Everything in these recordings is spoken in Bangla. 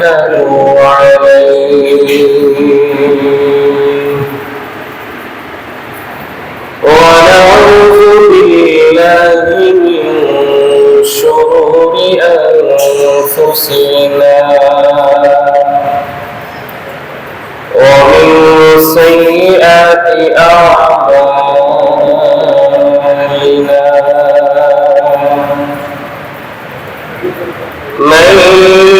ونتوكل عليه ونعوذ بالله من شرور أنفسنا ومن سيئات أعمالنا من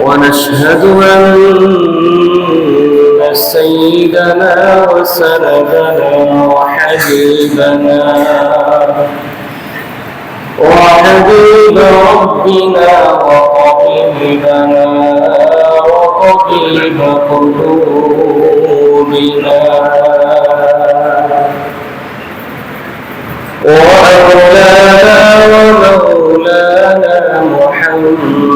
ونشهد أن سيدنا وسندنا وحبيبنا وحبيب ربنا وطبيبنا وطبيب قلوبنا. وأولانا ومولانا عبده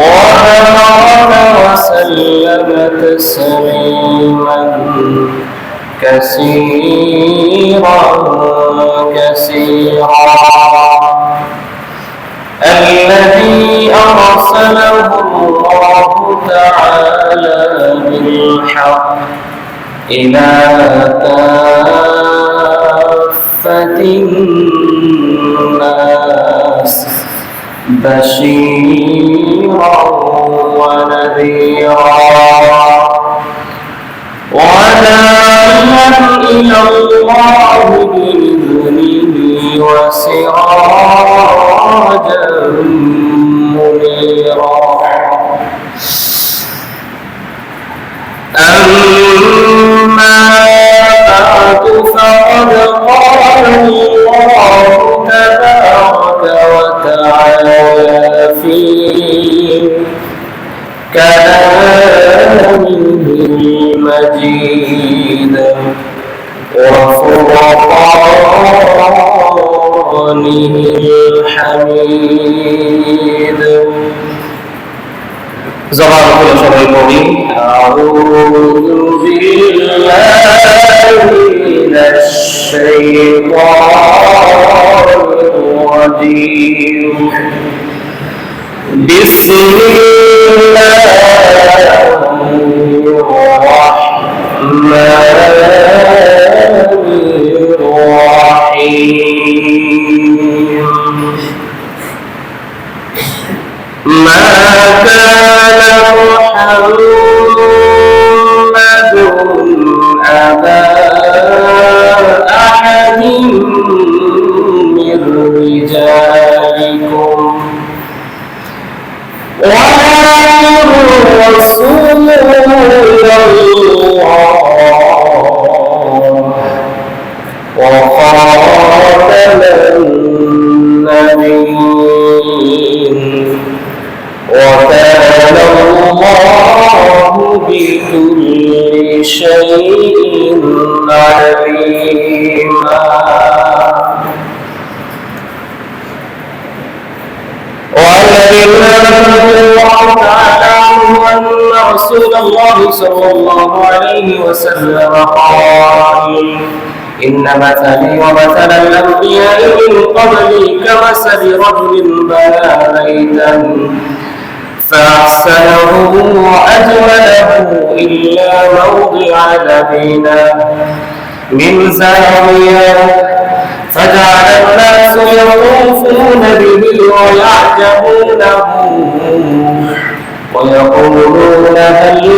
وبارك وسلم تسليما كثيرا كثيرا الذي أرسله الله تعالى بالحق إلى كافة الناس بشيرا ونذيرا. وداعيا إلى الله بإذنه وسراجا منيرا. أما بعد فقد قال الله تبارك وتعالى في كلامه المجيد وفرقانه الحميد زبان كل شر المؤمن أعوذ بالله الشيطان الرجيم بسم الله الرحمن الرحيم. ما كان محمد أبا رجالكم ولكن رسول وسلم قال إن مثلي ومثل الأنبياء من قبلي كمثل رجل بنى بيتا فأحسنه وأجمله إلا موضع لبينه من زاوية فجعل الناس يطوفون به ويعجبونه ويقولون هل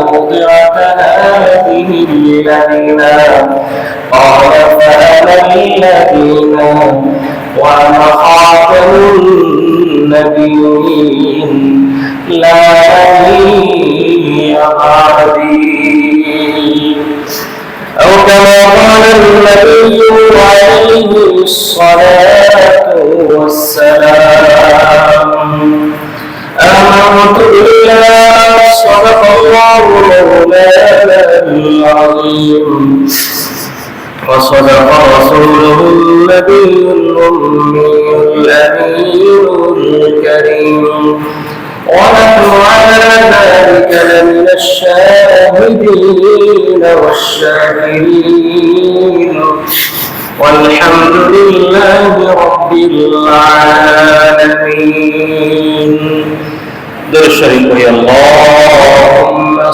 وضعت هذه لدينا قال فأنا الذين وأنا خاتم النبيين لا نبي بعدي أو كما قال النبي عليه الصلاة والسلام آمنت الله العظيم وصدق رسوله النبي الأمي الأمين الكريم ونحن على ذلك لمن الشاهدين والشاكرين والحمد لله رب العالمين. در الشريف يا اللهم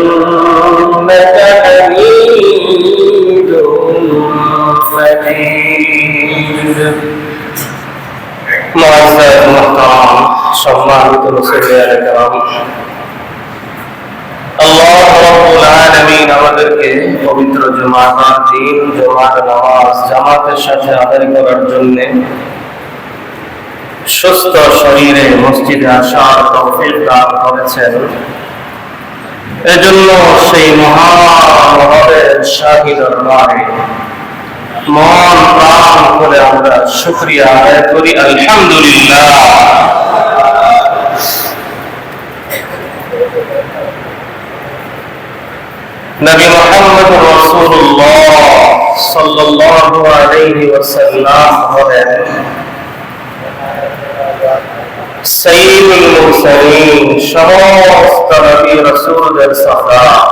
إنك حميد مجيد معزز محترم সম্মানিত মুসলিয়ার کرام আল্লাহ রাব্বুল আলামিন আমাদেরকে পবিত্র জুমার দিন, জুমার নামাজ, জামাতের সাথে আদায় করার জন্য সুস্থ শরীরে মসজিদে আসার দান করেছেন। এজন্য সেই মহামহলের শাহী দরবারে মন প্রাণ করে আমরা শুক্রিয়া আদায় করি। আলহামদুলিল্লাহ। নবী মোহাম্মদ রাসূলুল্লাহ সাল্লাল্লাহু আলাইহি ওয়াসাল্লাম হলেন সাইয়্যিদুল মুরসালিন সমস্ত নবী রাসূলদের সরদার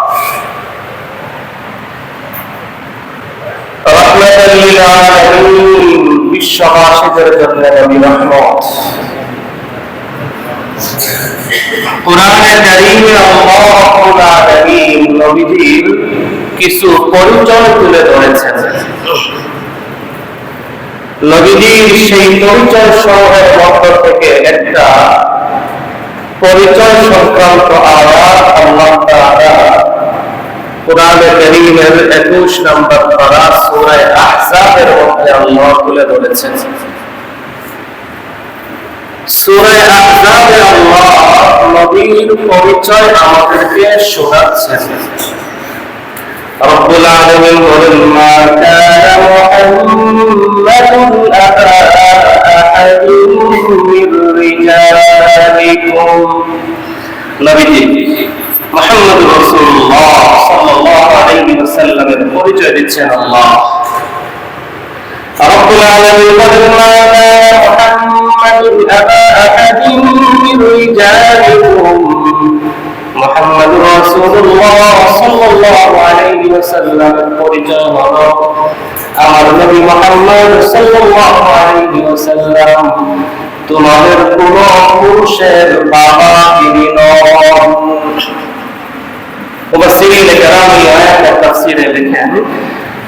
রহমাতাল লিল আলামিন বিশ্ববাসীদের জন্য নবী রহমত কোরআনের কারীমে আল্লাহ আলামিন নবীজির কিছু পরিচয় তুলে ধরেছেন। নবীজির সেই পরিচয় থেকে একটা পরিচয় সংক্রান্ত আয়াত আল্লাহ তাআলা কোরআনে কারীমের 21 নম্বর পারা সূরা আহজাবের মধ্যে আল্লাহ তুলে ধরেছেন। সূরা আহজাবে আল্লাহ পরিচয় আমাদেরকে শোনাচ্ছেন। রব্বুল আলামিন বলেন, মা কানা মুহাম্মাদুন পরিচয় দিচ্ছেন আল্লাহ। রব্বুল আলামিন বলেন মা কানা মুহাম্মাদুন আবা আহাদিন মির রিজালিকুম মোহাম্মদ রাসূলুল্লাহ সাল্লাল্লাহু আলাইহি ওয়াসাল্লামের পরিচয় হলো আমার নবী মুহাম্মদ সাল্লাল্লাহু আলাইহি ওয়াসাল্লাম তোমাদের কোন পুরুষের বাবা তিনি নন মুফাসসিরিন কেরাম এই আয়াতের তাফসীরে লেখেন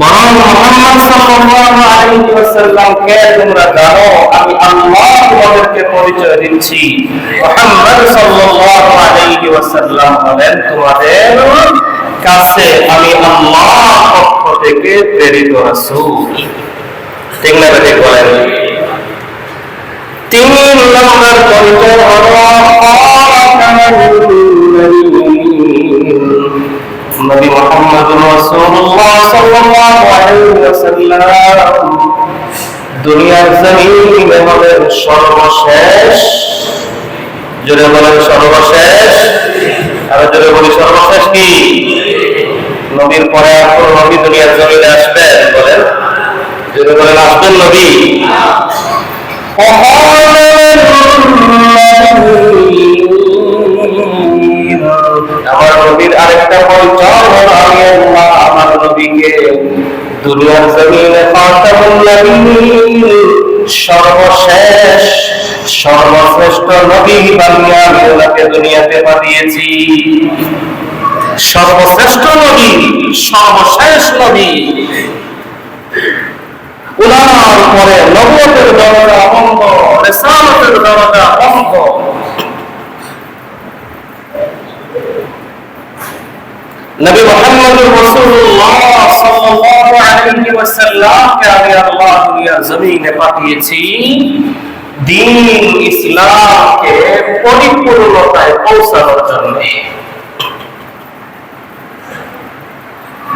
বরং মুহাম্মদ সাল্লাল্লাহু আলাইহি ওয়াসাল্লামকে তোমরা জানো? আমি আল্লাহ তোমাদেরকে পরিচয় দিচ্ছি। মুহাম্মদ সাল্লাল্লাহু আলাইহি ওয়াসাল্লাম হলেন তোমাদের কাছে আমি আল্লাহ পক্ষ থেকে প্রেরিত রাসূল। ঠিক নবী মোহাম্মদ রাসূলুল্লাহ সাল্লাল্লাহু আলাইহি ওয়াসাল্লাম। দুনিয়ার জমিনে হলেন সর্বশেষ। জোরে বলেন সর্বশেষ। আর জোরে বলি সর্বশেষ কি? নবীর পরে আর কোন নবী দুনিয়ার জমিনে আসবেন বলেন? জোরে বলেন আসবেন নবী? আমার নবীর আরেকটা পরিচয় হলো, আমি আমার নবীকে দুনিয়ার জমিনে সর্বশেষ, সর্বশ্রেষ্ঠ নবী বানিয়ে আমি ওনাকে দুনিয়াতে পাঠিয়েছি। সর্বশ্রেষ্ঠ নবী, সর্বশেষ নবী। উনার পরে নবুয়তের দরজা বন্ধ, রেসালতের দরজা বন্ধ। নবী মুহাম্মদ রাসূলুল্লাহ সাল্লাল্লাহু আলাইহি ওয়াসাল্লামকে আমি আল্লাহ দুনিয়ার জমিনে পাঠিয়েছি। দিন ইসলামকে পরিপূর্ণতায় পৌঁছানোর জন্য।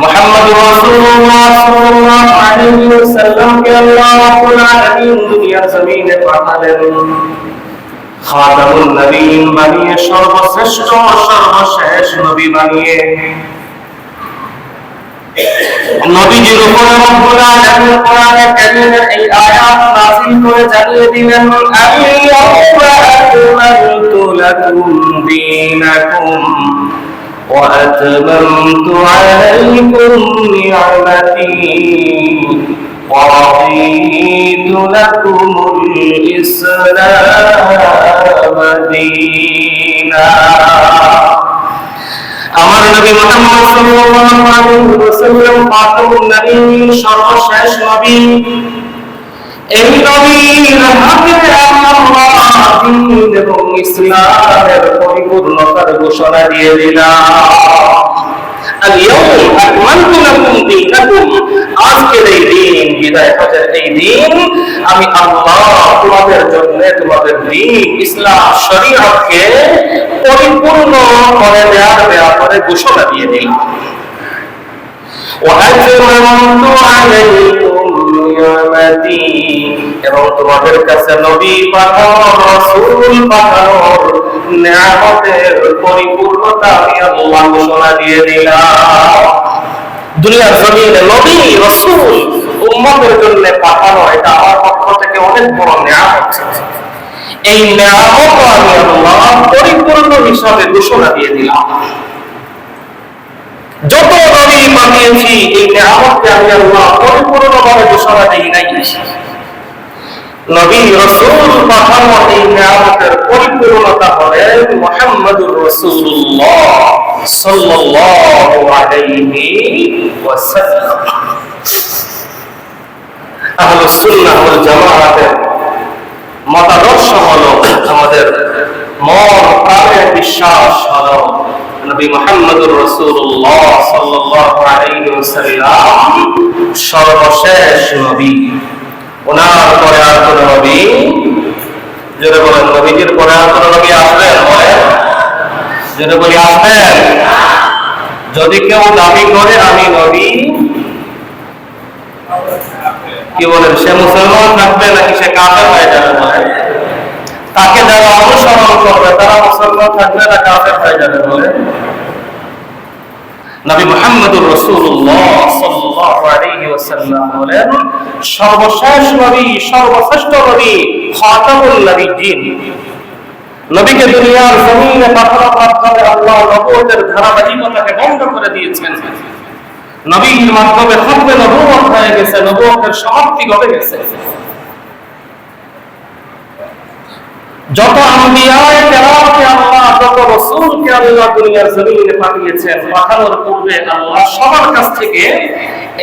মোহাম্মদ রাসূলুল্লাহ সাল্লাল্লাহু আলাইহি ওয়াসাল্লামকে আল্লাহ রাব্বুল আলামিন দুনিয়ার জমিনে পাঠালেন। খাতামুন নবীন বানিয়ে সর্বশ্রেষ্ঠ সর্বশেষ নবী বানিয়ে নবীজির উপরে রব্বুল আলামিন কোরআনে কারীমের এই আয়াত নাযিল করে জানিয়ে দিলেন আল-ইয়াওমা আকমালতু লাকুম দীনাকুম وأتممت عليكم نعمتي ورضيت لكم الإسلام دينا আমার নবী মুহাম্মদ সাল্লাল্লাহু আলাইহি ওয়াসাল্লাম খাতামুন নবী সর্বশেষ নবী। এই নবী রহমতের আল্লাহ এবং ইসলামের পরিপূর্ণতার ঘোষণা দিয়ে দিলাম। আজকের এই দিন হৃদায়ত হচ্ছে এই দিন আমি আল্লাহ তোমাদের জন্য তোমাদের দিন ইসলাম শরীয়তকে পরিপূর্ণ করে দেওয়ার ব্যাপারে ঘোষণা দিয়ে দিলাম। এবং তোমাদের কাছে নবী পাঠানোর রসুল পাঠানোর নিয়ামতের পরিপূর্ণতা আমি আল্লাহ ঘোষণা দিয়ে দিলাম। দুনিয়ার জমিনে নবী, রসুল উম্মতের জন্য পাঠানো, এটা আমার পক্ষ থেকে অনেক বড় নিয়ামত। এই নিয়ামত আমি আল্লাহ পরিপূর্ণ হিসাবে ঘোষণা দিয়ে দিলাম। যত নবী পাঠিয়েছি এই নিয়ামতকে আমি আল্লাহ পরিপূর্ণভাবে ঘোষণা দিই নাই। নবী রসুল পাঠানো এই পরিপূর্ণতা মুহাম্মদুর রাসূলুল্লাহ সাল্লাল্লাহু আলাইহি ওয়াসাল্লাম। আহলুস সুন্নাহ ওয়াল জামাআতের মতাদর্শ হলো আমাদের মন, প্রাণের বিশ্বাস হলো নবী মুহাম্মদুর রাসূলুল্লাহ সাল্লাল্লাহু আলাইহি ওয়াসাল্লাম সর্বশেষ নবী। ওনার পরে আর কোন নবী? বলেন, নবীজির পরে আর কোন নবী আসবেন বলেন বলি আসবেন যদি কেউ দাবি করে, আমি নবী কি বলেন সে মুসলমান থাকবে নাকি সে কাফের হয়ে যাবে তাকে যারা অনুসরণ করবে, তারা মুসলমান থাকবে না কাফের হয়ে যাবে নবী মুহাম্মদুর রাসূলুল্লাহ সাল্লাল্লাহু আলাইহি ওয়াসাল্লাম বলেন, সর্বশেষ নবী, সর্বশ্রেষ্ঠ নবী খাতামুল নবীকে দুনিয়ার জমিনে পাঠানোর মাধ্যমে আল্লাহ নবুয়তের ধারাবাহিকতাকে বন্ধ করে দিয়েছেন। নবীর মাধ্যমে খতমে নবুয়ত হয়ে গেছে নবুয়তের সমাপ্তি ঘটে গেছে। যত আম্বিয়ায়ে কেরামকে আল্লাহ, যত রাসূলকে আল্লাহ দুনিয়ার জমিনে পাঠিয়েছেন, পাঠানোর পূর্বে আল্লাহ সবার কাছ থেকে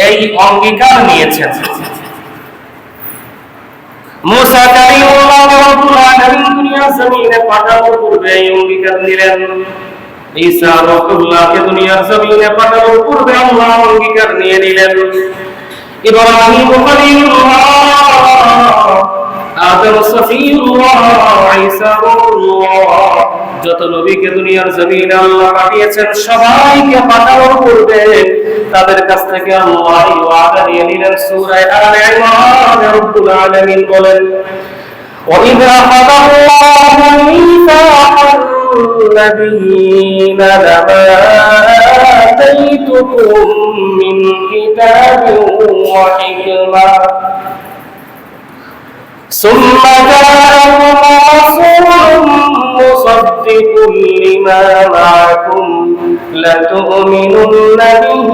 এই অঙ্গীকার নিয়েছেন। মুসা কালিমুল্লাহ রব্বুল আলামিন দুনিয়ার জমিনে পাঠানোর পূর্বে এই অঙ্গীকার নিলেন। ঈসা রব্বুল্লাহকে দুনিয়ার জমিনে পাঠানোর পূর্বে আল্লাহ অঙ্গীকার নিয়ে নিলেন ইব্রাহিম খলিলুল্লাহ আদম সফিউল্লাহ ঈসা রূহুল্লাহ যত নবীকে দুনিয়ার জমিনে আল্লাহ পাঠিয়েছেন সবাইকে পাঠানোর পূর্বে তাদের কাছ থেকে আল্লাহ এই ওয়াদা নিয়ে নিলেন সূরা আলে ইমরান রব্বুল আলামিন বলেন وإذ أخذ الله ميثاق النبيين لما آتيتكم من كتاب وحكمة ثم جاءكم رسول مصدق لما معكم لتؤمنن به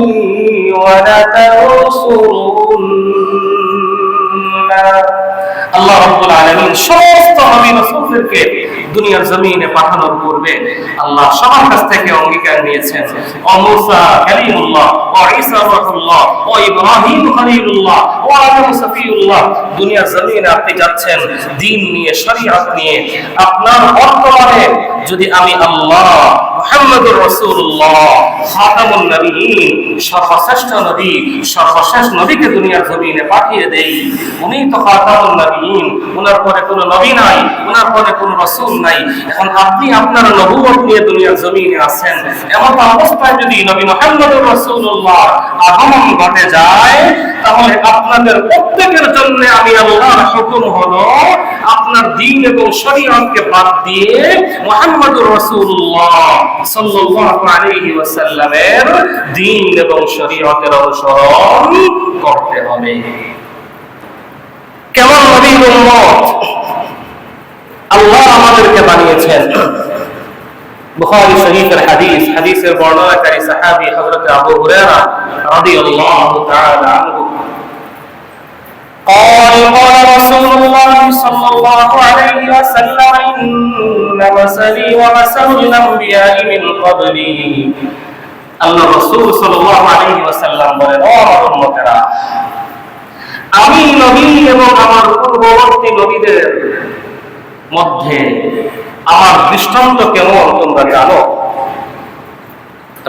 ولتنصرنه আল্লাহ রাব্বুল আলামিন সমস্ত নবী রাসূলদেরকে দুনিয়ার জমিনে পাঠানোর পূর্বে আল্লাহ সবার কাছ থেকে অঙ্গীকার নিয়েছেন। ও মুসা কালিমুল্লাহ, ও ঈসা রাহুল্লাহ ও ইব্রাহিম খলিলুল্লাহ, ও আদম সফিউল্লাহ। দুনিয়ার জমিনে আপনি যাচ্ছেন দ্বীন নিয়ে, শরীয়ত নিয়ে। আপনার বর্তমানে যদি আমি আল্লাহ মুহাম্মদুর রাসূলুল্লাহ। খাতামুন নবীয়িন সর্বশ্রেষ্ঠ নবী, সর্বশেষ নবীকে দুনিয়ার জমিনে পাঠিয়ে দেই। উনি তো খাতামুন নবীয়িন উনার পরে কোনো নবী নাই, উনার পরে কোনো রাসূল নাই। এখন আপনি আপনার নবুয়ত নিয়ে দুনিয়ার জমিনে আছেন। এমন অবস্থায় যদি নবী মুহাম্মদুর রাসূলুল্লাহ আগমন ঘটে যায়, তাহলে আপনাদের প্রত্যেকের জন্য আমি আল্লাহর হুকুম হলো, আপনার দ্বীন এবং শরীয়তকে বাদ দিয়ে মুহাম্মদুর রাসূলুল্লাহ সাল্লাল্লাহু আলাইহি ওয়াসাল্লামের দ্বীন এবং শরীয়তের অনুসরণ করতে হবে কেমন নবীর উম্মত আল্লাহ আমাদেরকে বানিয়েছেন বুখারী শরীফের হাদিস হাদিসের বর্ণনাকারী সাহাবী হযরত আবু হুরায়রা রাদিয়াল্লাহু তাআলা আনহু قال قال رسول الله صلى الله عليه وسلم إن আল্লাহ রাসূল সাল্লাল্লাহু আলাইহি ওয়াসাল্লাম বলেন, ও আমি নবী এবং আমার পূর্ববর্তী নবীদের মধ্যে আমার দৃষ্টান্ত কেমন তোমরা জানো?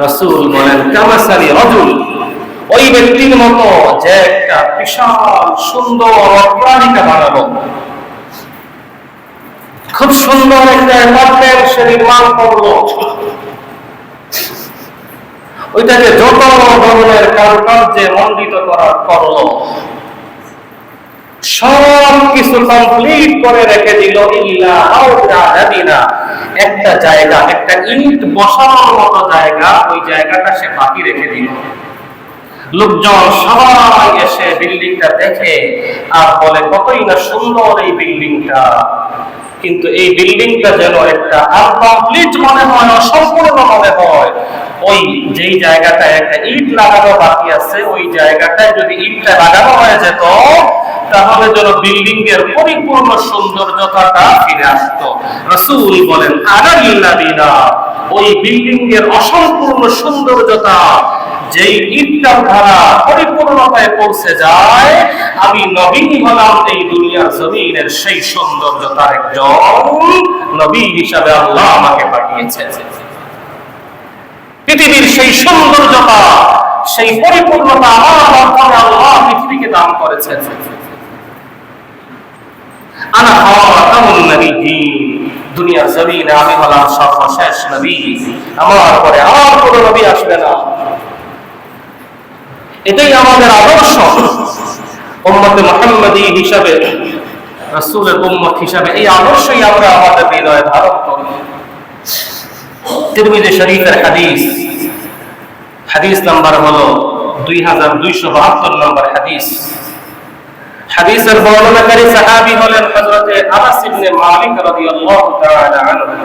রসুল বলেন কামাসারি রজুল, ওই ব্যক্তির মতো যে একটা বিশাল সুন্দর অপ্রাণিকা বানালো। খুব সুন্দর একটা অ্যাপার্টমেন্ট সে নির্মাণ করল। ওইটাকে যত ধরনের কারুকার্যে মণ্ডিত করা করল সব কিছু কমপ্লিট করে রেখে দিল আউদাদিনা একটা জায়গা, একটা ইট বসানোর মতো জায়গা, ওই জায়গাটা সে বাকি রেখে দিল। লোকজন সবাই এসে বিল্ডিংটা দেখে আর বলে, কতই না সুন্দর এই বিল্ডিংটা কিন্তু এই বিল্ডিংটা যেন একটা আনকমপ্লিট মনে হয় অসম্পূর্ণ মনে হয়। ওই যেই একটা ইট লাগানো বাকি আছে, ওই যদি ইটটা লাগানো হয়ে যেত, তাহলে যেন বিল্ডিং এর পরিপূর্ণ সৌন্দর্যতাটা ফিরে রসুল বলেন ওই বিল্ডিং এর অসম্পূর্ণ সৌন্দর্যতা, যেই ইটটার ধারা পরিপূর্ণতায় পৌঁছে যায়, আমি নবী হলাম এই দুনিয়ার জমিনের সেই সৌন্দর্যতার একজন নবী হিসাবে আল্লাহ আমাকে পাঠিয়েছেন। পৃথিবীর সেই সৌন্দর্যতা, সেই পরিপূর্ণতা আমার মাধ্যমে আল্লাহ পৃথিবীকে দান নবীয়্যিন, দুনিয়ার জমিনে আমি হলাম সর্বশেষ নবী। আমার পরে আর কোনো নবী আসবে না। এটাই আমাদের আদর্শ। উম্মতে মুহাম্মাদি হিসাবে, রাসূলের উম্মত হিসাবে এই আদর্শই আমরা আমাদের হৃদয়ে ধারণ করি। তিরমিজি শরীফের হাদিস। হাদিস নাম্বার হলো দুই হাজার দুইশো বাহাত্তর নম্বর হাদিস। হাদিসের বর্ণনাকারী সাহাবী হলেন হযরতে আনাস ইবনে মালিক রাদিয়াল্লাহু তাআলা আনহু।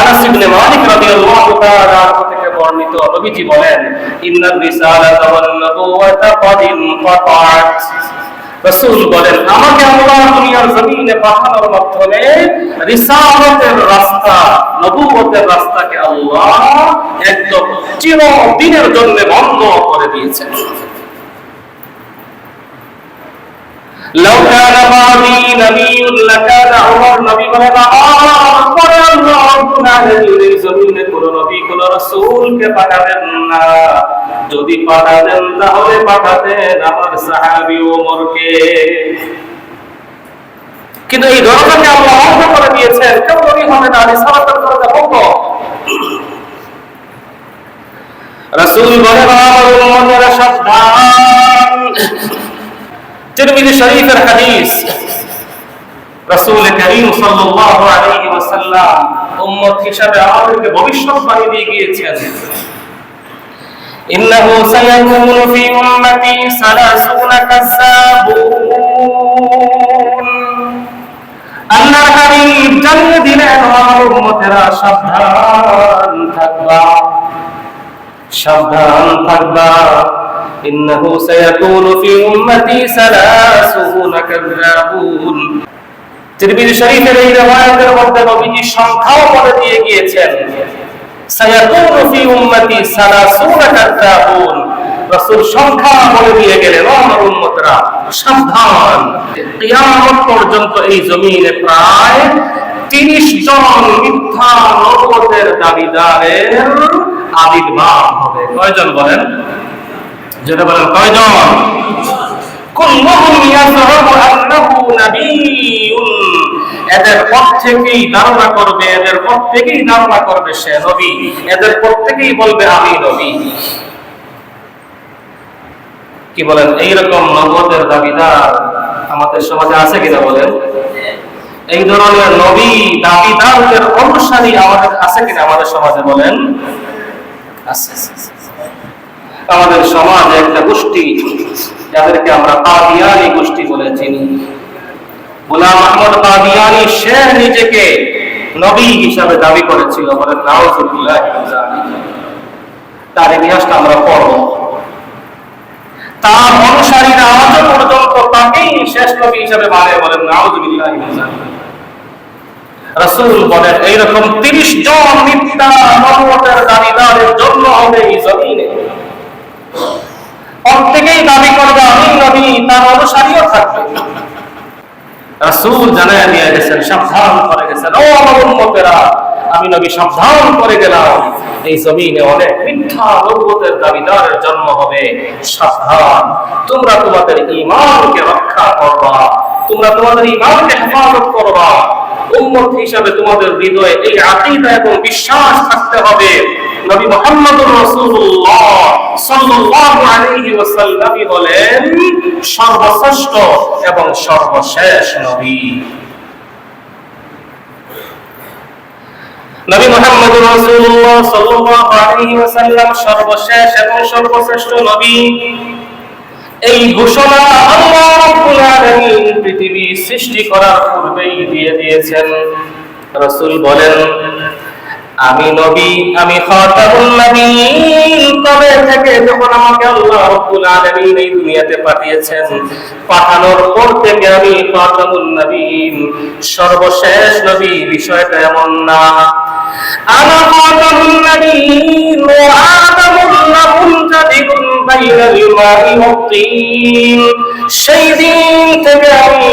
আনাস ইবনে মালিক রাদিয়াল্লাহু তাআলা আনহু থেকে বর্ণিত নবীজি বলেন ইন্নার রিসালাতা ওয়ান নবুওয়াতা ক্বাদ ইনকাতাআত রাসূল বলেন আমাকে আল্লাহ দুনিয়ার জমিনে পাঠানোর মাধ্যমে রিসালাতের রাস্তা নবুয়তের রাস্তাকে আল্লাহ একদম চিরদিনের জন্য বন্ধ করে দিয়েছেন لو كان بعدي نبي لكان عمر নবী বলেন আমার পরে আল্লাহ জমিনে কোন নবী, কোন রাসূলকে না। যদি পাঠাতেন তাহলে পাঠাতেন আমার ওমরকে। কিন্তু এই দরজাকে আল্লাহ করে দিয়েছেন। কেউ নবী হবে না রিসালাতের দরজা রাসূল বলেন আমার সাবধান। তিরমিজি শরীফের হাদিস রাসূল করিম সাল্লাল্লাহু আলাইহি ওয়াসাল্লাম উম্মত হিসাবে আমাদেরকে ভবিষ্যৎবাণী দিয়ে গিয়েছেন। ইন্নাহু সায়াকুমু ফি উম্মতি সালাসুনা কাযাবুন আল্লাহ হাবিব জানিয়ে দিলেন, আমার উম্মতেরা সাবধান থাকবা সাবধান থাকবা। ইন্নাহু সায়াকুমু ফি উম্মতি সালাসুনা কাযাবুন তিরমিজি শরীফের এই রিওয়ায়াতের মধ্যে নবীজি সংখ্যাও বলে দিয়ে গিয়েছেন, সায়াকুনু ফি উম্মতি সালাসুনা কাযাবুন রাসূল সংখ্যা বলে দিয়ে গেলেন, ও আমার উম্মতরা, সাবধান, কিয়ামত পর্যন্ত এই জমিনে প্রায় 30 জন মিথ্যা নবুয়তের দাবিদারের আবির্ভাব হবে। কয়জন বলেন? যেটা বলেন কয়জন? কুল্লুহুম ইয়াযহাবু আন্নাহু নাবিয়্যুন এদের প্রত্যেকেই ধারণা করবে, এদের প্রত্যেকেই ধারণা করবে সে নবী। এদের প্রত্যেকেই বলবে, আমি নবী। কি বলেন? এইরকম নবদের দাবিদার আমাদের সমাজে আছে কিনা বলেন? এই ধরনের নবী দাবিদারদের অনুসারী আমাদের আছে কিনা আমাদের সমাজে বলেন? আছে। আমাদের সমাজে একটা গোষ্ঠী, যাদেরকে আমরা কাদিয়ানি গোষ্ঠী বলে চিনি। গোলাম আহমদ কাদিয়ানি সে নিজেকে নবী হিসাবে দাবি করেছিল বলেন নাউজুবিল্লাহ তার ইতিহাসটা আমরা পড়ব। তার অনুসারীরা আজও পর্যন্ত তাকেই শেষ নবী হিসাবে মানে বলেন নাউজুবিল্লাহ রাসূল বলেন, এইরকম 30 জন মিথ্যা নবুয়তের দাবিদারের জন্য হবে এই জমিনে। প্রত্যেকেই দাবি করবে আমি নবী তার অনুসারীও থাকবে। রাসূল জানায় দিয়ে গেছেন, সাবধান করে গেছেন, ও আমার উম্মতেরা, আমি নবী সাবধান করে গেলাম। এই জমিনে অনেক মিথ্যা নবুয়তের দাবিদারের জন্ম হবে, সাবধান। তোমরা তোমাদের ঈমানকে রক্ষা করবা, তোমরা তোমাদের ঈমানকে হেফাজত করবা। উম্মত হিসাবে তোমাদের হৃদয়ে এই আকীদা এবং বিশ্বাস থাকতে হবে। নবী মুহাম্মদুর রাসূলুল্লাহ সাল্লাল্লাহু আলাইহি ওয়াসাল্লাম বলেন, সর্বশ্রেষ্ঠ এবং সর্বশেষ নবী। নবী মুহাম্মদুর রাসূলুল্লাহ সাল্লাল্লাহু আলাইহি ওয়াসাল্লাম সর্বশেষ এবং সর্বশ্রেষ্ঠ নবী। এই ঘোষণা আল্লাহ রাব্বুল আলামিন পৃথিবী সৃষ্টি করার পূর্বেই দিয়ে দিয়েছেন। রাসূল বলেন আমি নবী, আমি খাতামুন নবীন কবে থেকে যখন আমাকে আল্লাহ রাব্বুল আলামিন এই দুনিয়াতে পাঠিয়েছেন, পাঠানোর পর থেকে আমি খাতামুন নবীন সর্বশেষ নবী, বিষয়টা এমন না। আনা খাতামুন নবীন ওয়া ওয়াত-তিন সেই দিন থেকে আমি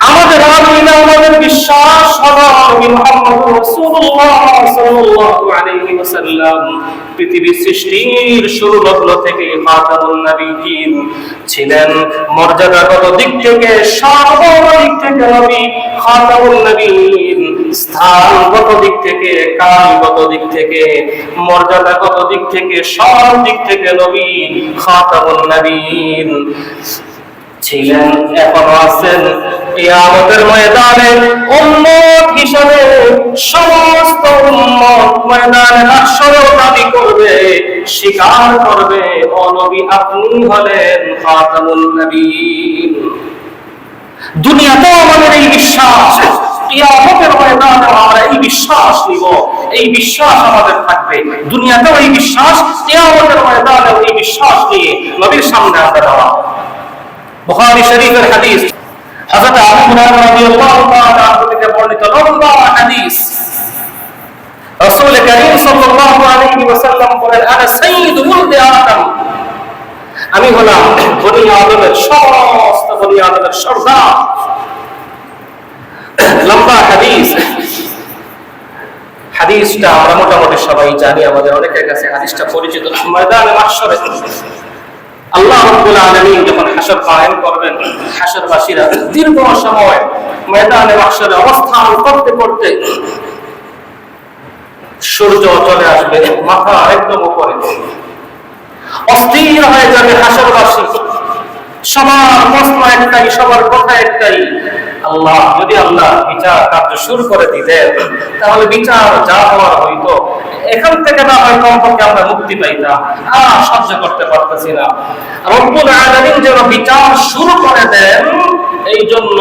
আমাদের আমাদের বিশ্বাস সৃষ্টির শুরু লগ্ন থেকে নবীন ছিলেন। মর্যাদাগত দিক থেকে থেকে নবীন স্থানগত দিক থেকে কালগত দিক থেকে মর্যাদাগত দিক থেকে, সব দিক থেকে নবী খাতামুন নবীন ছিলেন। এখনও আছেন কিয়ামতের ময়দানে উম্মত হিসাবে সমস্ত উম্মত ময়দানে হাসরেও দাবি করবে, স্বীকার করবে। ও নবী, আপনি হলেন খাতামুন নবীন। দুনিয়াতেও আমাদের এই বিশ্বাস, কিয়ামতের ময়দানে আমরা এই বিশ্বাস নিব। এই বিশ্বাস আমাদের থাকবে। দুনিয়াতেও এই বিশ্বাস, কিয়ামতের ময়দানে এই বিশ্বাস নিয়ে নবীর সামনে আমরা দাঁড়াবো। বুখারী শরীফের হাদিস হযরত আবু হুরায়রা রাদিয়াল্লাহু তাআলা থেকে বর্ণিত লম্বা হাদিস। রাসূল করিম সাল্লাল্লাহু আলাইহি ওয়াসাল্লাম বলেন, আনা সাইয়্যিদু ওয়ালদি আদম। আমি হলাম বনি আদমের সমস্ত বনি আদমের সর্দার। লম্বা হাদিস। হাদিসটা আমরা মোটামুটি সবাই জানি, আমাদের অনেকের কাছে হাদিসটা পরিচিত। ময়দানে আল্লাহ রব্বুল যখন হাসর করবেন হাসরবাসীরা দীর্ঘ সময় ময়দানে অবস্থান করতে করতে সূর্য চলে আসবে, মাথা একদম উপরে। অস্থির হয়ে যাবে হাসরবাসী সবার একটাই, সবার কথা একটাই আল্লাহ, যদি আল্লাহ বিচার কার্য শুরু করে দিতেন, তাহলে বিচার যা হওয়ার হইতো, এখান থেকে না হয় কমপক্ষে আমরা মুক্তি পাইতাম। আর সহ্য করতে পারতেছি না। রব্বুল আলামিন যেন বিচার শুরু করে দেন এই জন্য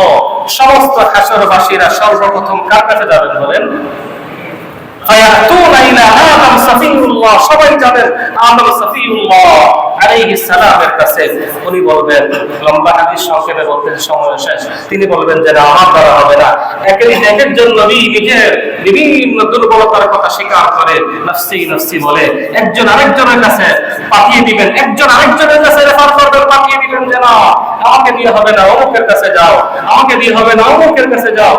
সমস্ত হাসরবাসীরা সর্বপ্রথম কার কাছে যাবেন বলেন? সবাই যাবেন আদম সাফিউল্লাহ। আমাকে দিয়ে না, অমুকের কাছে যাও।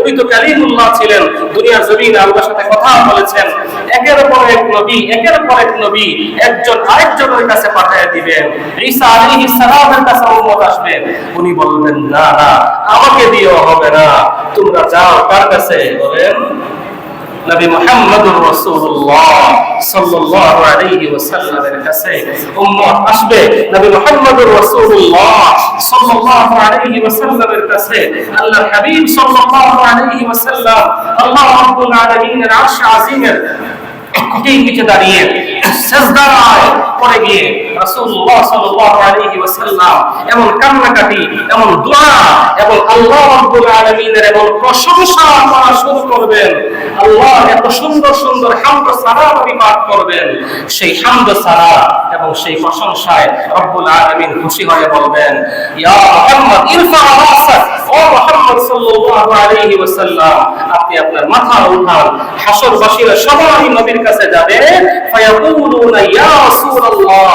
উনি তো ছিলেন, দুনিয়ার জমিনে আল্লাহর সাথে কথা বলেছেন। একের পর এক নবী, একের পর এক নবী। একজন আরেকজনের কাছে পাঠিয়ে দিবেন। ঈসা আলাইহিস সালামের কাছে উম্মত আসবেন উনি বলবেন, না না, আমাকে দিয়েও হবে না। তোমরা যাও, কার কাছে? বলেন, নবী মুহাম্মদুর রাসূলুল্লাহ সাল্লাল্লাহু আলাইহি ওয়াসাল্লামের কাছে উম্মত আসবে। নবী মুহাম্মদুর রাসূলুল্লাহ সাল্লাল্লাহু আলাইহি ওয়াসাল্লামের কাছে আল্লাহর হাবিব সাল্লাল্লাহু আলাইহি ওয়াসাল্লাম আল্লাহ রাব্বুল আলামিনের আরশ আজিমের খুঁটির নিচে দাঁড়িয়ে সেজদায় পড়ে গিয়ে রাসূলুল্লাহ সাল্লাল্লাহু আলাইহি ওয়াসাল্লাম এমন কান্নাকাটি, এমন দোয়া, এবং আল্লাহ রাব্বুল আলামিনের এমন প্রশংসা করা শুরু করবেন। আল্লাহ এত সুন্দর সুন্দর হামদ সালাত আপনি পাঠ করবেন। সেই হামদ সালাত এবং সেই প্রশংসায় রব্বুল আলামিন খুশি হয়ে বলবেন, ইয়া মুহাম্মদ, ইরফা রাসাক ও মুহাম্মদ সাল্লাল্লাহু আলাইহি ওয়াসাল্লাম, আপনি আপনার মাথা উঠান, হাসরবাসীরা সবাই নবীর কাছে যাবে, ফায়াকুলুনা ইয়া রাসূলুল্লাহ।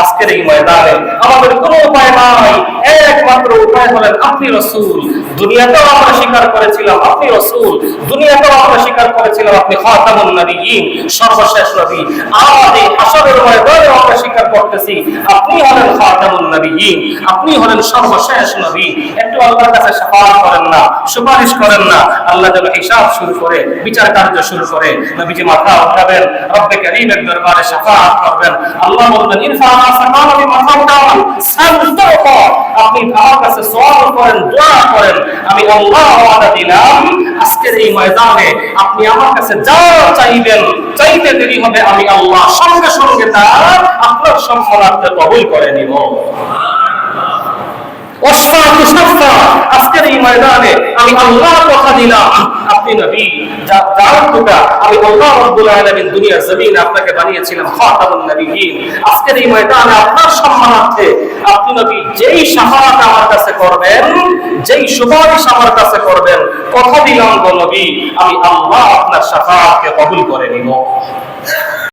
আজকের এই ময়দানে আমাদের উপায় নাই। একমাত্র উপায় হলেন, আপনি রাসূল। দুনিয়াতেও আমরা স্বীকার করেছিলাম, আপনি রাসূল। দুনিয়াতেও আমরা স্বীকার করেছিলাম, আপনি সর্বশেষ নবী। আজ এই ময়দানে আমরা স্বীকার করতেছি, আপনি হলেন খাতামুন নবিয়্যিন আপনি হলেন সর্বশেষ নবী। একটু আল্লাহর কাছে শাফাআত করেন না, সুপারিশ করেন না। আল্লাহ যেন হিসাব শুরু করে, বিচার কার্য শুরু করে। নবীজি মাথা উঠাবেন, রব্বে করিমের দরবারে শাফাআত করবেন। আল্লাহ বলবেন, ইরফা সাকাল আমি মাথা উঠান শান্ত আপনি আমার কাছে সওয়াল করেন, দোয়া করেন। আমি আল্লাহ ওয়াদা দিলাম, আজকের এই ময়দানে আপনি আমার কাছে যা চাইবেন, চাইতে দেরি হবে আমি আল্লাহ সঙ্গে সঙ্গে তা আপনার সম্মানার্থে কবুল করে নিব। আজকের এই ময়দানে আমি আল্লাহ কথা দিলাম। আপনি নবী যার আমি আল্লাহ আজকের এই ময়দানে আপনার সম্মানার্থে আপনি যেই আমার কাছে করবেন, যেই সুপারিশ আমার কাছে করবেন দিলাম আমি আল্লাহ আপনার কবুল করে নিব।